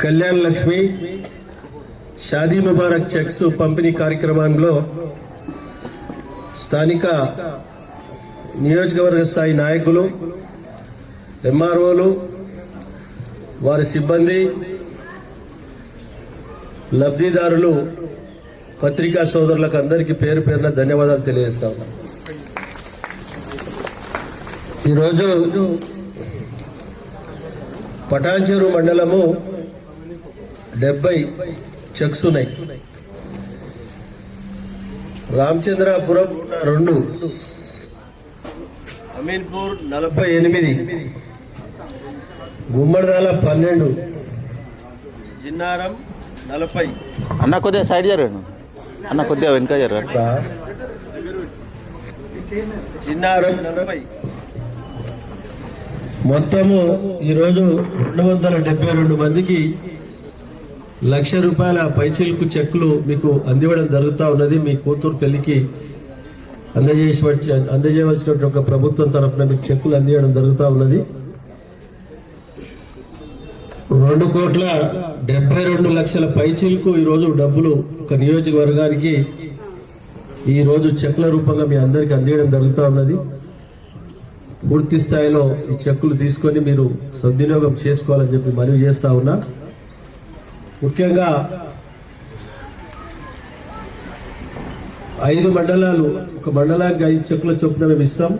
Kalyan Lakshmi Shaadi Mubarak checks పంపిణీ కార్యక్రమంలో స్థానిక నియోజకవర్గ స్థాయి నాయకులు ఎంఆర్ఓలు వారి సిబ్బంది లబ్ధిదారులు పత్రికా సోదరులకు అందరికీ పేరు పేరున ధన్యవాదాలు తెలియజేస్తా. ఉన్నాం ఈరోజు పటాన్చెరు మండలము డెబ్బై చెక్స్ ఉన్నాయి. రామచంద్రాపురం రెండు. అమీన్పూర్ నలభై ఎనిమిది. గుమ్మడిదాల పన్నెండు. జిన్నారం నలభై. అన్న కొద్దిగా సైడ్ జరగండి. అన్న కొద్దిగా వెనక జరగండి. జిన్నారం నలభై. మొత్తము ఈరోజు రెండు వందల డెబ్బై రెండు మందికి లక్ష రూపాయల పైచిల్కు చెక్కులు మీకు అందివ్వడం జరుగుతూ ఉన్నది. మీ కూతురు పెళ్ళికి అందజేసి అందజేయవలసినటువంటి ఒక ప్రభుత్వం తరఫున మీకు చెక్కులు అందివ్వడం జరుగుతూ ఉన్నది. రెండు కోట్ల డెబ్బై రెండు లక్షల పైచీలకు ఈరోజు డబ్బులు ఒక నియోజకవర్గానికి ఈరోజు చెక్కుల రూపంగా మీ అందరికీ అందించడం జరుగుతూ ఉన్నది. పూర్తి స్థాయిలో ఈ చెక్కులు తీసుకొని మీరు సద్వినియోగం చేసుకోవాలని చెప్పి మనవి చేస్తా ఉన్నా. ముఖ్యంగా ఐదు మండలాలు ఒక మండలానికి ఐదు చెక్కుల చొప్పున మేము ఇస్తాం.